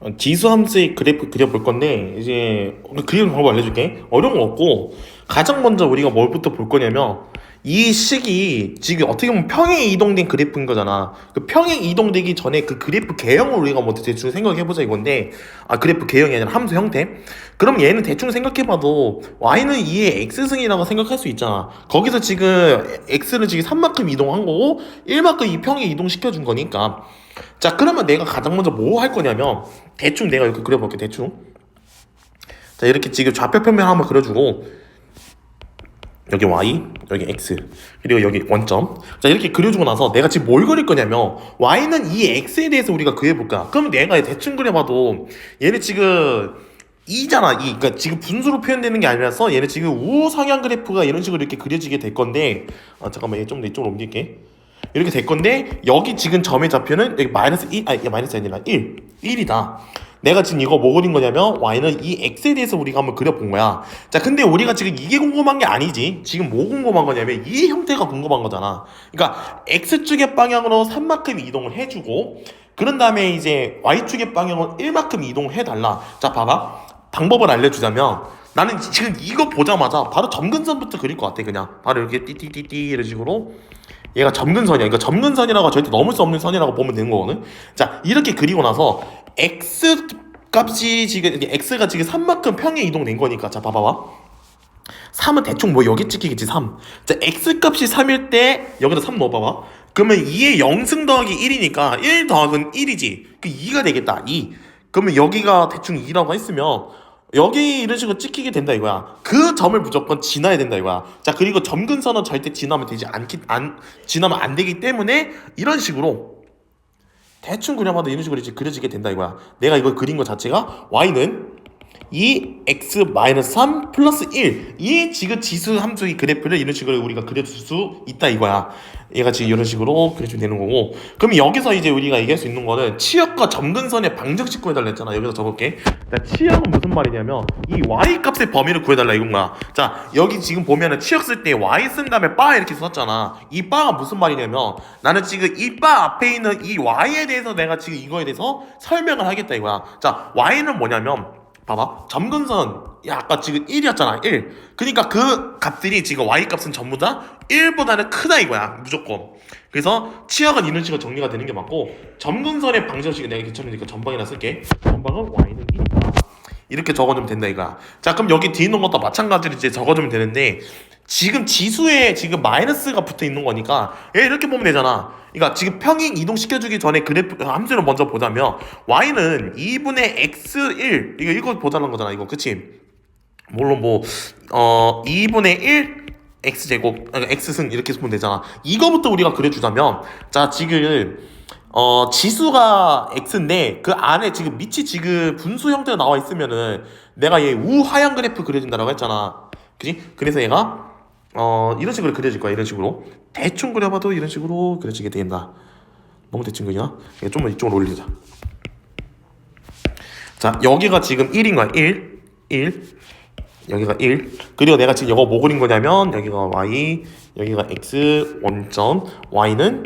어, 지수 함수의 그래프 그려볼 건데 이제 그리는 방법 알려줄게. 어려운 거 없고 가장 먼저 우리가 뭘부터 볼 거냐면 이 식이 지금 어떻게 보면 평행 이동된 그래프인 거잖아. 그 평행 이동되기 전에 그 그래프 개형을 우리가 뭐 대충 생각해보자 이건데. 아 그래프 개형이 아니라 함수 형태. 그럼 얘는 대충 생각해봐도 y는 2의 x승이라고 생각할 수 있잖아. 거기서 지금 x를 지금 3만큼 이동한 거고 1만큼 이 평행 이동시켜준 거니까. 자 그러면 내가 가장 먼저 뭐 할 거냐면 대충 내가 이렇게 그려볼게 대충. 자 이렇게 지금 좌표 평면 한번 그려주고 여기 y 여기 x 그리고 여기 원점. 자 이렇게 그려주고 나서 내가 지금 뭘 그릴 거냐면 y는 이 x에 대해서 우리가 그려볼까? 그럼 내가 대충 그려봐도 얘는 지금 2잖아 2 그러니까 지금 분수로 표현되는 게 아니라서 얘는 지금 우상향 그래프가 이런 식으로 이렇게 그려지게 될 건데 아 잠깐만 얘좀더 이쪽으로 옮길게. 이렇게 될 건데 여기 지금 점의 좌표는 여기 마이너스 1 아니 마이너스 아니라 1 1이다 내가 지금 이거 뭐 그린 거냐면 y는 이 x에 대해서 우리가 한번 그려본 거야. 자 근데 우리가 지금 이게 궁금한 게 아니지. 지금 뭐 궁금한 거냐면 이 형태가 궁금한 거잖아. 그러니까 x축의 방향으로 3만큼 이동을 해주고 그런 다음에 이제 y축의 방향으로 1만큼 이동을 해달라. 자 봐봐. 방법을 알려주자면 나는 지금 이거 보자마자 바로 점근선부터 그릴 것 같아 그냥. 바로 이렇게 띠띠띠띠 이런 식으로. 얘가 점근선이야. 그러니까 점근선이라고 절대 넘을 수 없는 선이라고 보면 되는 거거든. 자, 이렇게 그리고 나서 x 값이 지금 x가 지금 3만큼 평행 이동된 거니까 자, 봐봐봐. 3은 대충 뭐 여기 찍히겠지 3. 자, x 값이 3일 때 여기다 3 넣어봐봐. 그러면 2의 0승 더하기 1이니까 1 더하기는 1이지. 그 2가 되겠다. 2. 그러면 여기가 대충 2라고 했으면 여기 이런 식으로 찍히게 된다 이거야. 그 점을 무조건 지나야 된다 이거야. 자 그리고 점근선은 절대 지나면 되지 않기 안 지나면 안 되기 때문에 이런 식으로 대충 그려봐도 이런 식으로 그려지게 된다 이거야. 내가 이걸 그린 것 자체가 y는 2x-3 플러스 1. 이 지금 지수 함수의 그래프를 이런 식으로 우리가 그려줄 수 있다 이거야. 얘가 지금 이런 식으로 그려주면 되는 거고. 그럼 여기서 이제 우리가 얘기할 수 있는 거는 치역과 점근선의 방정식 구해달라 했잖아. 여기서 적을게. 자, 치역은 무슨 말이냐면 이 y 값의 범위를 구해달라 이건 거야. 자, 여기 지금 보면은 치역 쓸 때 y 쓴 다음에 바 이렇게 썼잖아. 이 바가 무슨 말이냐면 나는 지금 이 바 앞에 있는 이 y에 대해서 내가 지금 이거에 대해서 설명을 하겠다 이거야. 자, y는 뭐냐면 봐봐. 점근선 야 아까 지금 1이었잖아 1 그러니까 그 값들이 지금 y 값은 전부 다 1보다는 크다 이거야 무조건. 그래서 치역은 이런 식으로 정리가 되는 게 맞고 점근선의 방정식이 내가 귀찮으니까 전방이나 쓸게. 전방은 y는 1이다. 이렇게 적어주면 된다 이거야. 자 그럼 여기 뒤에 있는 것도 마찬가지로 이제 적어주면 되는데 지금 지수에 지금 마이너스가 붙어 있는 거니까 얘 이렇게 보면 되잖아. 그러니까 지금 평행 이동 시켜주기 전에 그래프 함수를 먼저 보자면 y는 2분의 x1 이거 이거 보자는 거잖아 이거 그치? 물론 뭐어 2분의 1 x 제곱 그러니까 x승 이렇게 보면 되잖아. 이거부터 우리가 그려주자면 자 지금 어 지수가 x인데 그 안에 지금 밑이 지금 분수 형태로 나와 있으면은 내가 얘 우하향 그래프 그려준다라고 했잖아. 그지? 그래서 얘가 어 이런 식으로 그려질 거야 이런 식으로. 대충 그려봐도 이런 식으로 그려지게 된다. 너무 대충 그리나? 좀만 이쪽으로 올리자. 자 여기가 지금 1인 거야 1 1 여기가 1 그리고 내가 지금 이거 뭐 그린 거냐면 여기가 y 여기가 x 원점 y는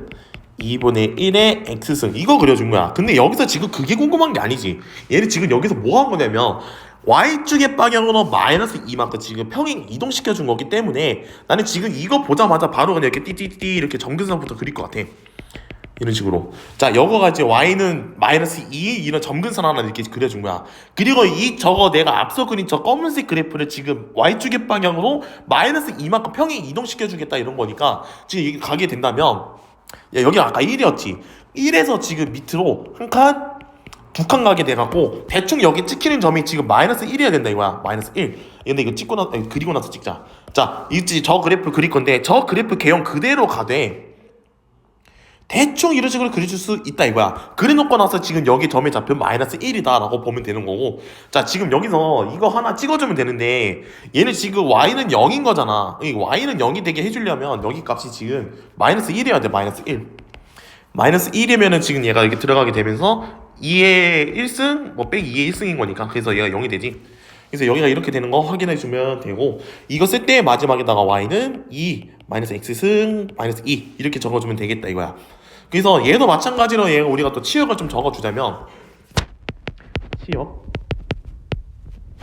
2분의 1의 x승. 이거 그려준 거야. 근데 여기서 지금 그게 궁금한 게 아니지. 얘는 지금 여기서 뭐 한 거냐면 y축의 방향으로 마이너스 2만큼 지금 평행 이동시켜 준 거기 때문에 나는 지금 이거 보자마자 바로 그냥 이렇게 띠띠띠 이렇게 점근선부터 그릴 것 같아. 이런 식으로. 자 여거가 이제 y는 마이너스 2 이런 점근선 하나 이렇게 그려준 거야. 그리고 이 저거 내가 앞서 그린 저 검은색 그래프를 지금 y축의 방향으로 마이너스 2만큼 평행 이동시켜 주겠다 이런 거니까 지금 이게 가게 된다면 야 여기 아까 1이었지? 1에서 지금 밑으로 한 칸 두칸 가게 돼갖고 대충 여기 찍히는 점이 지금 마이너스 1이어야 된다 이거야. 마이너스 1 근데 이거 찍고 나 그리고 나서 찍자. 자 이제 저 그래프 그릴 건데 저 그래프 개형 그대로 가되 대충 이런 식으로 그려줄 수 있다 이거야. 그래놓고 나서 지금 여기 점의 좌표 마이너스 1이다 라고 보면 되는 거고. 자 지금 여기서 이거 하나 찍어주면 되는데 얘는 지금 y는 0인 거잖아. 이 y는 0이 되게 해주려면 여기 값이 지금 마이너스 1이어야 돼 마이너스 1 마이너스 1이면은 지금 얘가 이렇게 들어가게 되면서 2의 1승 뭐 빼기 2의 1승인 거니까. 그래서 얘가 0이 되지. 그래서 여기가 이렇게 되는 거 확인해 주면 되고 이거 쓸 때 마지막에다가 y는 2 마이너스 x승 마이너스 2 이렇게 적어주면 되겠다 이거야. 그래서 얘도 마찬가지로 얘 우리가 또 치역을 좀 적어주자면 치역?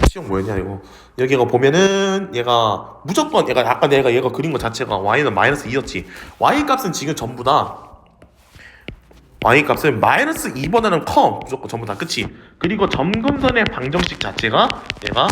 치역 뭐였냐 이거? 여기가 보면은 얘가 무조건 얘가 아까 내가 얘가 그린 거 자체가 y는 마이너스 2였지. y 값은 지금 전부 다 y 값은 마이너스 2보다는 커 무조건 전부 다 끝이. 그리고 점근선의 방정식 자체가 얘가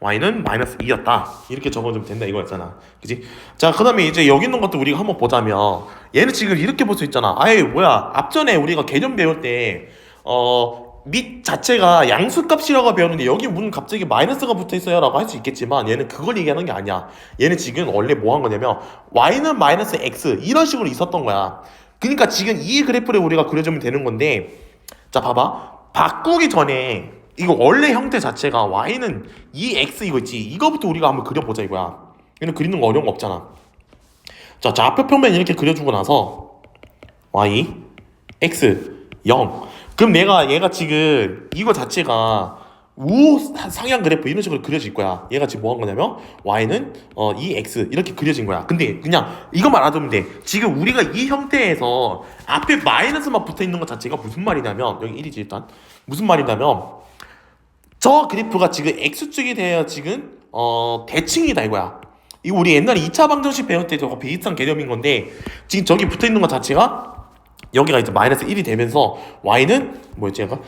y는 마이너스 2였다. 이렇게 적어주면 된다 이거였잖아. 그지 자그 다음에 이제 여기 있는 것도 우리가 한번 보자면 얘는 지금 이렇게 볼 수 있잖아. 아예 뭐야. 앞전에 우리가 개념 배울 때어 밑 자체가 양수값이라고 배웠는데 여기 문 갑자기 마이너스가 붙어 있어요 라고 할 수 있겠지만 얘는 그걸 얘기하는 게 아니야. 얘는 지금 원래 뭐 한 거냐면 y는 마이너스 x 이런 식으로 있었던 거야 그러니까 지금 이 그래프를 우리가 그려주면 되는 건데 자 봐봐. 바꾸기 전에 이거 원래 형태 자체가 y는 2x 이거 있지? 이거부터 우리가 한번 그려보자 이거야. 얘는 그리는 거 어려운 거 없잖아. 자 좌표 평면 이렇게 그려주고 나서 y x 0 그럼 내가 얘가 지금 이거 자체가 우 상향 그래프 이런 식으로 그려질 거야. 얘가 지금 뭐 한 거냐면 y는 어 2x 이렇게 그려진 거야. 근데 그냥 이것만 알아두면 돼. 지금 우리가 이 형태에서 앞에 마이너스만 붙어 있는 것 자체가 무슨 말이냐면 여기 1이지 일단 무슨 말이냐면 저 그래프가 지금 x축이 되어 지금 어 대칭이다 이거야. 이거 우리 옛날에 2차 방정식 배울 때 저거 비슷한 개념인 건데 지금 저기 붙어 있는 것 자체가 여기가 이제 마이너스 1이 되면서 y는 뭐였지 얘가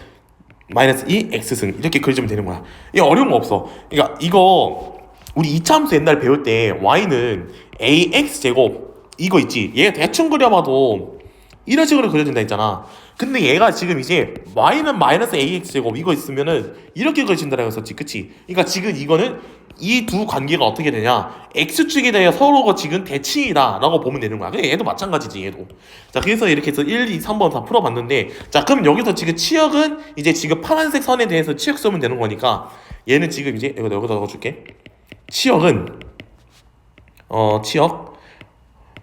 마이너스 2 x승. 이렇게 그려주면 되는 거야 이게 어려운 거 없어. 그러니까 이거 우리 2차 함수 옛날 배울 때 y는 ax 제곱 이거 있지? 얘가 대충 그려봐도 이런 식으로 그려진다 했잖아 근데 얘가 지금 이제 y는 마이너스 ax 제곱 이거 있으면은 이렇게 그려진다라고 했었지 그치? 그러니까 지금 이거는 이 두 관계가 어떻게 되냐? X축에 대해 서로가 지금 대칭이다 라고 보면 되는 거야. 얘도 마찬가지지 얘도. 자 그래서 이렇게 해서 1, 2, 3번 다 풀어봤는데 자 그럼 여기서 지금 치역은 이제 지금 파란색 선에 대해서 치역 쓰면 되는 거니까 얘는 지금 이제 이거 여기다 넣어줄게. 치역은 어 치역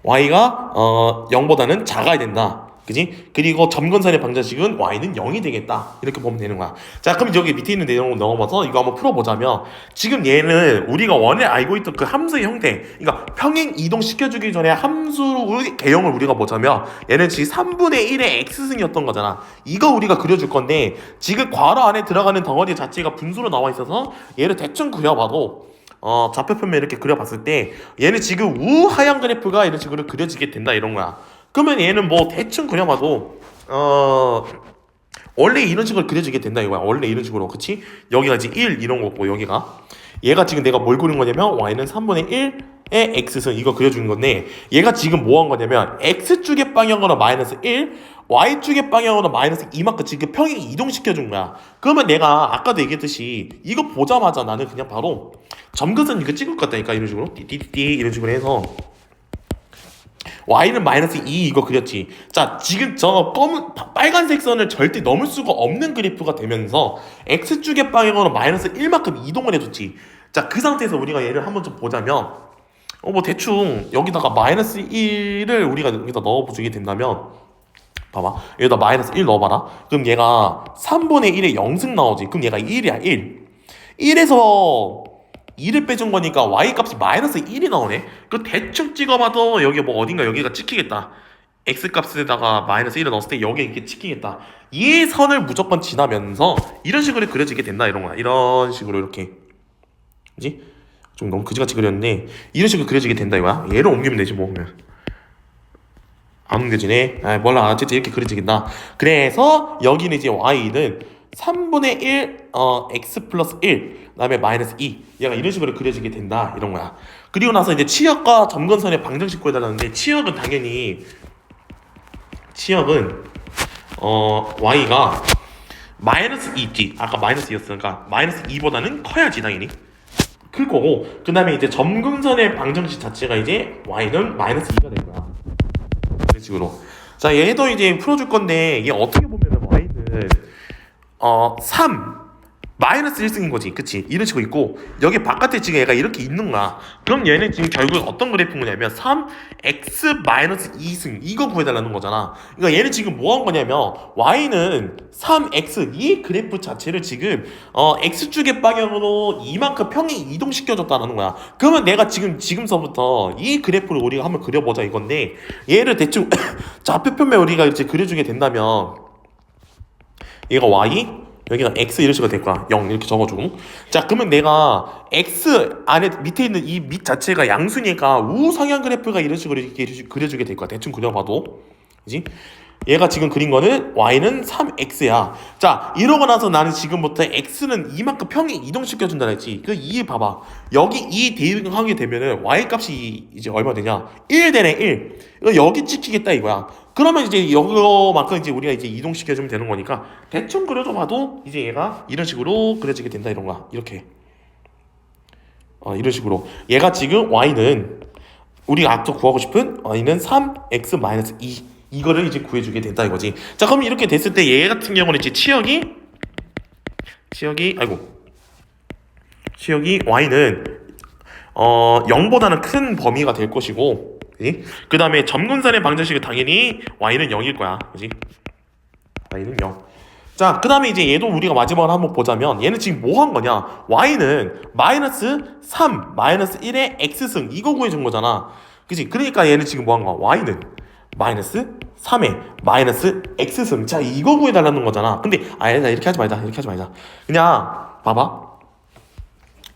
y가 어 0보다는 작아야 된다. 그지? 그리고 점근선의 방정식은 y는 0이 되겠다. 이렇게 보면 되는 거야. 자, 그럼 여기 밑에 있는 내용을 넘어가서 이거 한번 풀어보자면 지금 얘는 우리가 원래 알고 있던 그 함수의 형태, 그러니까 평행 이동 시켜주기 전에 함수의 개형을 우리가 보자면 얘는 지금 3분의 1의 x승이었던 거잖아. 이거 우리가 그려줄 건데 지금 괄호 안에 들어가는 덩어리 자체가 분수로 나와 있어서 얘를 대충 그려봐도 어, 좌표 표면 이렇게 그려봤을 때 얘는 지금 우하향 그래프가 이런 식으로 그려지게 된다 이런 거야. 그러면 얘는 뭐 대충 그려봐도 어 원래 이런 식으로 그려지게 된다 이거야. 원래 이런 식으로. 그치? 여기가 이제 1 이런 거고 여기가. 얘가 지금 내가 뭘 그린 거냐면 y는 3분의 1의 x승 이거 그려주는 건데 얘가 지금 뭐 한 거냐면 x축의 방향으로 마이너스 1 y축의 방향으로 마이너스 2만큼 지금 평행 이동시켜 준 거야. 그러면 내가 아까도 얘기했듯이 이거 보자마자 나는 그냥 바로 점근선 이거 찍을 것 같다니까 이런 식으로. 띠띠띠 이런 식으로 해서 y는 마이너스 2 이거 그렸지. 자, 지금 저 검은 파- 빨간색 선을 절대 넘을 수가 없는 그래프가 되면서 x축의 방향으로 마이너스 1만큼 이동을 해줬지. 자, 그 상태에서 우리가 얘를 한번 좀 보자면 어 뭐 대충 여기다가 마이너스 1을 우리가 여기다 넣어주게 된다면 봐봐 여기다 마이너스 1 넣어봐라 그럼 얘가 3분의 1에 0승 나오지 그럼 얘가 1이야 1 1에서 2를 빼준 거니까 y 값이 마이너스 1이 나오네. 그 대충 찍어봐도 여기 뭐 어딘가 여기가 찍히겠다. x 값에다가 마이너스 1을 넣었을 때 여기 이렇게 찍히겠다. 이 선을 무조건 지나면서 이런 식으로 그려지게 된다 이런 거야. 이런 식으로 이렇게. 그지? 좀 너무 그지같이 그렸는데 이런 식으로 그려지게 된다 이거야. 얘를 옮기면 되지 뭐 그러면. 안 옮겨지네. 아 몰라 어쨌든 이렇게 그려지겠다. 그래서 여기는 이제 y는 3분의 1 어, x 플러스 1 그 다음에 마이너스 2 얘가 이런 식으로 그려지게 된다 이런 거야. 그리고 나서 이제 치역과 점근선의 방정식 구해달라는데 치역은 당연히 치역은 어 y가 마이너스 2 있지. 아까 마이너스 2였으니까 마이너스 2보다는 커야지 당연히. 클 거고 그 다음에 이제 점근선의 방정식 자체가 이제 y는 마이너스 2가 된 거야. 이런 식으로. 자, 얘도 이제 풀어줄 건데, 얘 어떻게 보면은 y는, 어, 3, 마이너스 1승인 거지. 그치? 이런 식으로 있고, 여기 바깥에 지금 얘가 이렇게 있는 거야. 그럼 얘는 지금 결국 어떤 그래프인 거냐면, 3, x 마이너스 2승. 이거 구해달라는 거잖아. 그러니까 얘는 지금 뭐 한 거냐면, y는 3x, 이 그래프 자체를 지금, 어, x축의 방향으로 이만큼 평행 이동시켜줬다는 거야. 그러면 내가 지금, 지금서부터 이 그래프를 우리가 한번 그려보자 이건데, 얘를 대충 좌표 표면 우리가 이제 그려주게 된다면, 얘가 y, 여기가 x 이런 식으로 될 거야. 0 이렇게 적어주고. 자 그러면 내가 x 안에 밑에 있는 이 밑 자체가 양수니까 우상향 그래프가 이런 식으로 이렇게 그려주게 될 거야. 대충 그려봐도. 그지? 얘가 지금 그린 거는 y는 3x야. 자 이러고 나서 나는 지금부터 x는 이만큼 평에 이동시켜 준다 했지. 그이 봐봐. 여기 이 대응하게 되면은 y 값이 이제 얼마 되냐? 1 되네 1 이거 여기 찍히겠다 이거야 그러면 이제 이거만큼 이제 우리가 이제 이동시켜주면 되는 거니까 대충 그려줘 봐도 이제 얘가 이런 식으로 그려지게 된다 이런 거야. 이렇게. 어 이런 식으로. 얘가 지금 y는 우리가 아까 구하고 싶은 y는 3x-2 이거를 이제 구해주게 된다 이거지. 자 그럼 이렇게 됐을 때 얘 같은 경우는 이제 치역이 치역이 아이고. 치역이 y는 어 0보다는 큰 범위가 될 것이고 그 다음에 점근선의 방정식은 당연히 y는 0일 거야 그지 y는 0 자, 그 다음에 이제 얘도 우리가 마지막으로 한번 보자면 얘는 지금 뭐 한 거냐? y는 마이너스 3, 마이너스 1의 x승 이거 구해준 거잖아. 그지? 그러니까 얘는 지금 뭐 한 거야? y는 마이너스 3의 마이너스 x승. 자, 이거 구해달라는 거잖아. 근데 아니다 이렇게 하지 말자. 이렇게 하지 말자. 그냥 봐봐.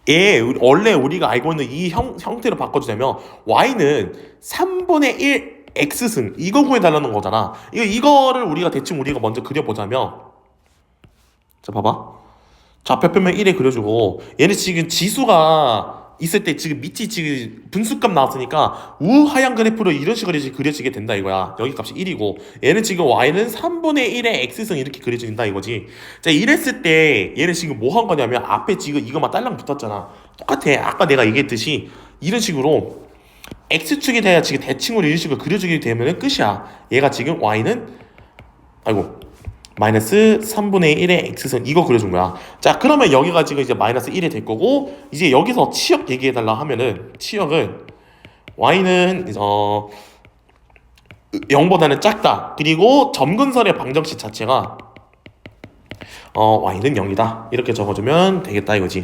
얘 우리- 원래 우리가 알고 있는 이 형, 형태로 바꿔주자면 y는 3분의 1 x승 이거 구해달라는 거잖아. 이거 이거를 우리가 대충 우리가 먼저 그려보자면 자 봐봐 좌표표면 1에 그려주고 얘는 지금 지수가 있을 때 지금 밑이 지금 분수값 나왔으니까 우하향 그래프로 이런 식으로 그려지게 된다 이거야. 여기 값이 1이고 얘는 지금 y는 3분의 1의 x승 이렇게 그려진다 이거지. 자 이랬을 때 얘는 지금 뭐 한 거냐면 앞에 지금 이거만 딸랑 붙었잖아. 똑같아. 아까 내가 얘기했듯이 이런 식으로 x축이 돼야 지금 대칭으로 이런 식으로 그려주게 되면 끝이야. 얘가 지금 y는 아이고 마이너스 3분의 1의 x선 이거 그려준 거야. 자 그러면 여기가 지금 이제 마이너스 1이 될 거고 이제 여기서 치역 얘기해달라 하면은 치역은 y는 어 0보다는 작다. 그리고 점근선의 방정식 자체가 어 y는 0이다. 이렇게 적어주면 되겠다 이거지.